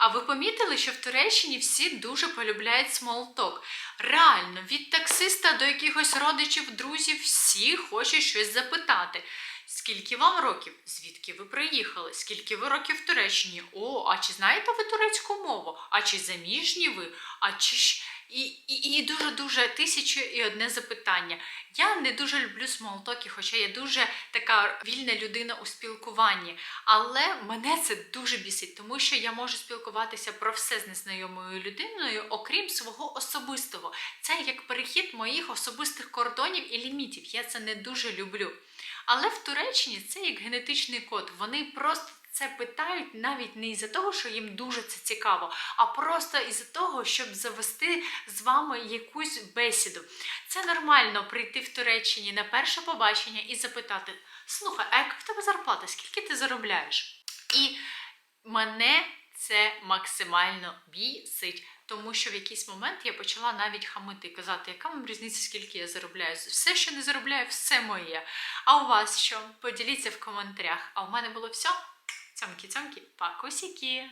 А ви помітили, що в Туреччині всі дуже полюбляють смолток? Реально, від таксиста до якихось родичів, друзів, всі хочуть щось запитати. Скільки вам років? Звідки ви приїхали? Скільки ви років в Туреччині? О, а чи знаєте ви турецьку мову? А чи заміжні ви? А чи ж і, і, і дуже дуже тисячу і одне запитання. Я не дуже люблю смолтоки, хоча я дуже така вільна людина у спілкуванні. Але мене це дуже бісить, тому що я можу спілкуватися про все з незнайомою людиною, окрім свого особистого. Це як перехід моїх особистих кордонів і лімітів. Я це не дуже люблю. Але в Туреччині це як генетичний код. Вони просто це питають навіть не із-за того, що їм дуже це цікаво, а просто із-за того, щоб завести з вами якусь бесіду. Це нормально прийти в Туреччині на перше побачення і запитати: слухай, а яка в тебе зарплата? Скільки ти заробляєш? І мене це максимально бісить. Тому що в якийсь момент я почала навіть хамити і казати, яка вам різниця, скільки я заробляю. Все, що не заробляю, все моє. А у вас що? Поділіться в коментарях. А у мене було все. Цьомкі-цьомкі, пакусіки.